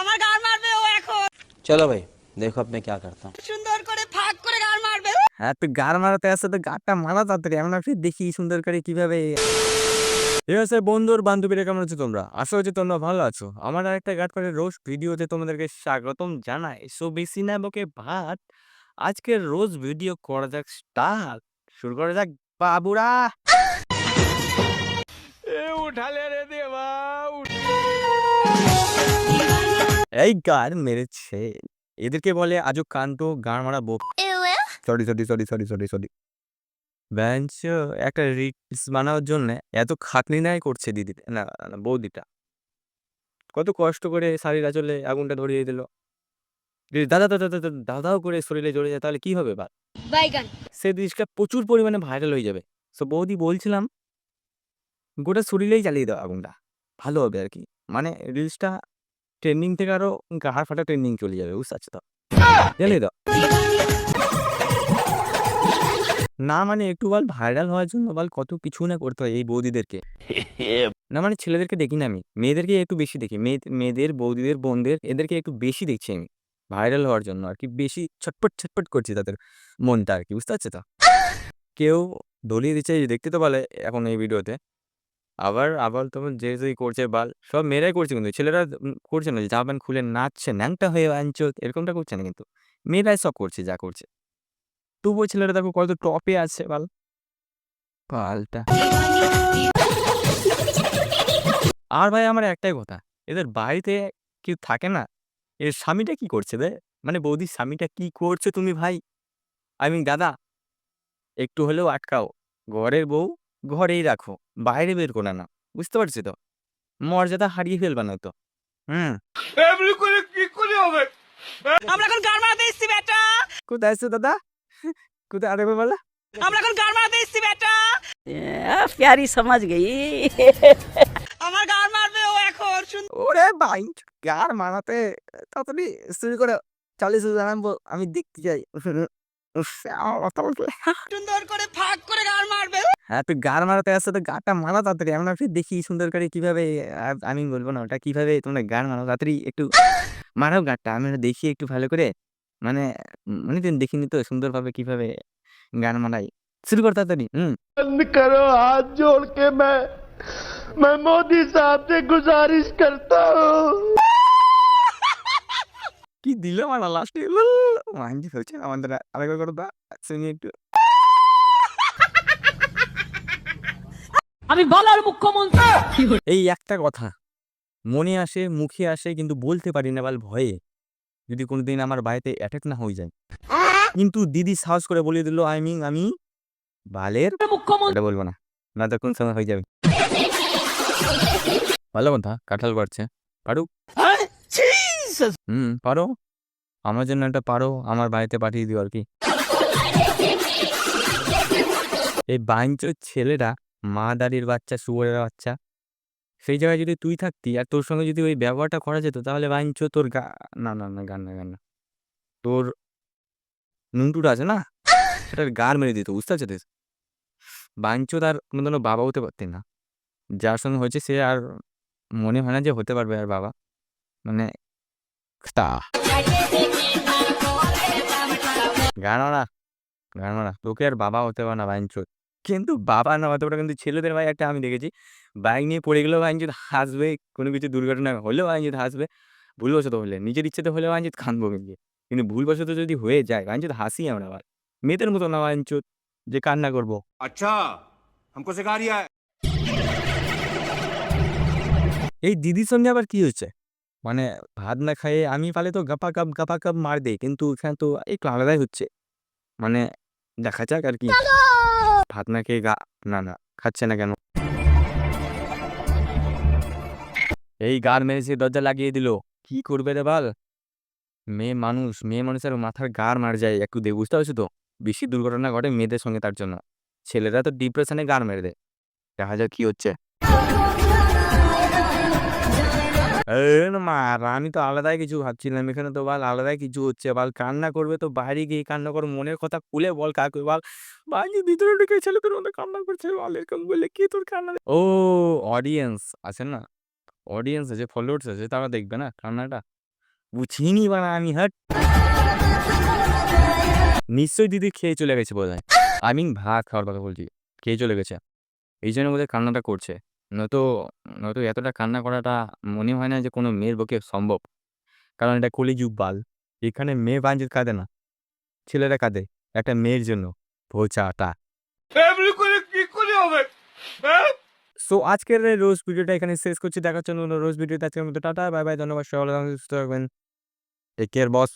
আমার গান মারবে ও এখন। চলো ভাই দেখো আপনি কি করতাম। সুন্দর করে করে গান মারবে হ্যাঁ তুই গান আসছে তো গানটা মারা তাড়াতাড়ি দেখি সুন্দর করে কীভাবে। বন্ধুর বান্ধবীরা কেমন আছো তোমরা? আশা হচ্ছে তোমরা ভালো আছো। আমার আরেকটা গাট করে রোজ ভিডিওতে তোমাদেরকে স্বাগতম জানাই। সো বেশি না বকে ভাত আজকের রোজ ভিডিও করা যাক স্টার্ট। শুরু করা যাক বাবুরা। উঠালে রে দেবা। এই গান মেরেছে। এদেরকে বলে আজও কান্ত গান মারা বোক sorry sorry sorry sorry sorry sorry. Bench একটা রিলস বানানোর জন্য এত খাটনি নাই করছে দিদি না না, বৌদিটা। কত কষ্ট করে শাড়ির আঁচলে আগুনটা ধরিয়ে দিল। দাদা দাদা দাদা দাদাও করে শরীরে জ্বলে যায় তাহলে কি হবে বা সে জিনিসটা প্রচুর পরিমাণে ভাইরাল হয়ে যাবে। সো বৌদি বলছিলাম গোটা শরীরেই জ্বালিয়ে দাও আগুনটা। ভালো হবে আর কি। মানে রিলসটা ট্রেন্ডিং থেকে আরও গাহার ফাটা ট্রেন্ডিং চলে যাবে বুঝতে পারছ তো? জ্বালিয়ে তো। না মানে একটু বল ভাইরাল হওয়ার জন্য বল কত কিছু না করতে হয় এই বৌদিদেরকে। না মানে ছেলেদেরকে দেখি না আমি মেয়েদেরকে একটু বেশি দেখি মেয়ে মেয়েদের বৌদিদের বোনদের এদেরকে একটু বেশি দেখছি আমি ভাইরাল হওয়ার জন্য আর কি বেশি ছটপট ছটপট করছি তাদের মনটা আর কি বুঝতে পারছ তো? কেউ দলিয়ে দিচ্ছে দেখতে তো বলে এখন এই ভিডিওতে। আবার আবার তোমার যে যেই করছে বাল, সব মেয়েরাই করছে কিন্তু, ছেলেরা করছে না যে জামা প্যান্ট খুলে নাচছে, ন্যাংটা হয়ে আনছো এরকমটা করছে না কিন্তু। মেয়েরাই সব করছে, যা করছে। তবুও ছেলেরা দেখো কত টপে আছে বাল। পালটা আর ভাই আমার একটাই কথা, এদের বাড়িতে কেউ থাকে না, এর স্বামীটা কি করছে রে? মানে বৌদির স্বামীটা কি করছে তুমি ভাই? আই মিন দাদা, একটু হলেও আটকাও। ঘরের বউ ঘরেই রাখো বাইরে বের করে না বুঝতে পারছি তো? মর্যাদা হারিয়ে ফেলবে না তো? আমরা এখন গান বেটা। কোথায় দাদা? কোথায়? গান মারাতে সমাজ গেই। আমার গান মারবে ও এখন মারাতে শুরু করে। চালিয়ে আমি দেখতে চাই। সুন্দর করে ফাঁক করে গান মারবে। হ্যাঁ তুই গান মারাতে আসছে তো গানটা মারা তাড়াতাড়ি আমরা ফির দেখি সুন্দর করে কিভাবে আর আমি বলবো না ওটা কিভাবে তোমরা গান মারো তাড়াতাড়ি একটু মারাও গানটা আমি ওটা দেখি একটু ভালো করে মানে উম, অনেকদিন দেখিনি তো সুন্দরভাবে কিভাবে গান মারাই শুরু কর তাড়াতাড়ি হুম बंद करो हाथ जोड़ के मैं मैं मोदी साहब से गुजारिश करता हूँ কি দিল আমার লাস্টে মাইন্ডি ফেলছে আমাদের আরেকবার করো দা শুনি একটু আমি বলার মুখ্যমন্ত্রী। এই একটা কথা। মনে আসে মুখে আসে কিন্তু বলতে পারি না বাল ভয়ে। যদি কোনোদিন আমার বাড়িতে অ্যাটাক না হয়ে যায়। কিন্তু দিদি সাহস করে বলে দিল আই মিন আমি বালের মুখ্যমন্ত্রী। বলব না। না তো কোন সময় হয়ে যাবে। ভালো কথা কাঁঠাল পারছে পারু? হুম পারো। আমার জন্য একটা পারো আমার বাড়িতে পাঠিয়ে দিও আর কি। এই বাইঞ্চোর ছেলেরা মা দাঁড়ির বাচ্চা, শুয়োরের বাচ্চা। সেই জায়গায় যদি তুই থাকতি আর তোর সঙ্গে যদি ওই ব্যবহারটা করা যেত, তাহলে বাইঞ্চো তোর গা, না না না, গান না গান না। তোর নুনটুটা আছে না? সেটার গার মেরে দিত, বুঝতে পারছিস? বাইঞ্চো তার কোনোদিনও বাবা হতে পারতেন না। যার সঙ্গে হয়েছে সে আর মনে হয় না যে হতে পারবে আর বাবা। মানে তা গান মারা গান মারা। তোকে আর বাবা হতে পারে না বাইঞ্চো কিন্তু বাবা না হতে পারে কিন্তু ছেলেদের ভাই একটা আমি দেখেছি বাইক নিয়ে পড়ে গেলেও বাইঞ্চিত হাসবে কোনো কিছু দুর্ঘটনা হলেও বাইঞ্চিত হাসবে ভুলবশত হলে নিজের ইচ্ছেতে হলেও বাইঞ্চিত কাঁদবো কিন্তু কিন্তু ভুলবশত যদি হয়ে যায় বাইঞ্চিত হাসি আমরা আবার মেয়েদের মতো না বাইঞ্চুত যে কান্না করবো अच्छा हमको सिखा रिया है এই দিদির সঙ্গে আবার কি হচ্ছে মানে ভাত না খাইয়ে আমি পালে তো গাপা কাপ গাপা কাপ মার দেই কিন্তু এখানে তো একটু আলাদাই হচ্ছে মানে দেখা যাক আর কি ভাত না খেয়ে গা, না না, খাচ্ছে না কেন? এই গার মেরে সে দরজা লাগিয়ে দিল। কি করবে রে বাল? মেয়ে মানুষ, মেয়ে মানুষের মাথার গার মার যায়, একটু দে, বুঝতে পারছ তো? বেশি দুর্ঘটনা ঘটে মেয়েদের সঙ্গে তার জন্য। ছেলেরা তো ডিপ্রেশনে গার মেরে দেয়। দেখা যাক কি হচ্ছে। না মারা আমি তো আলাদাই কিছু ভাবছিলাম। এখানে তো বল আলাদাই কিছু হচ্ছে। বল কান্না করবে তো বাইরে গিয়ে কান্না করো, মনের কথা খুলে বল কাকে বল। বাইরে ভিতরে ঢুকে ছেলেদের মধ্যে কান্না করছে বল, এরকম বললে কি তোর কান্না ও অডিয়েন্স আছে না? অডিয়েন্স আছে ফলোয়ার্স আছে, তারা দেখবে না কান্নাটা? বুঝিনি বানা আমি, হাট। নিশ্চয়ই দিদি খেয়ে চলে গেছে বোধ হয় আমি ভাত খাওয়ার কথা বলছি, খেয়ে চলে গেছে। এই জন্য বোধহয় কান্নাটা করছে। নয়তো নয়তো এতটা কান্না করাটা মনে হয় না যে কোনো মেয়ের পক্ষে সম্ভব। কারণ এটা কলিযুগ বাল। এখানে মেয়ে বাঞ্জিত কাঁদে না ছেলেরা কাঁদে একটা মেয়ের জন্য। ভোচাটা এমনি করে কি করে হবে? হ্যাঁ? সো আজকের এই রোজ ভিডিওটা এখানে শেষ করছি। দেখার জন্য রোজ ভিডিওতে। আজকের মতো টাটা বাই বাই ধন্যবাদ থাকবেন সুস্থ থাকবেন। টেক কেয়ার বস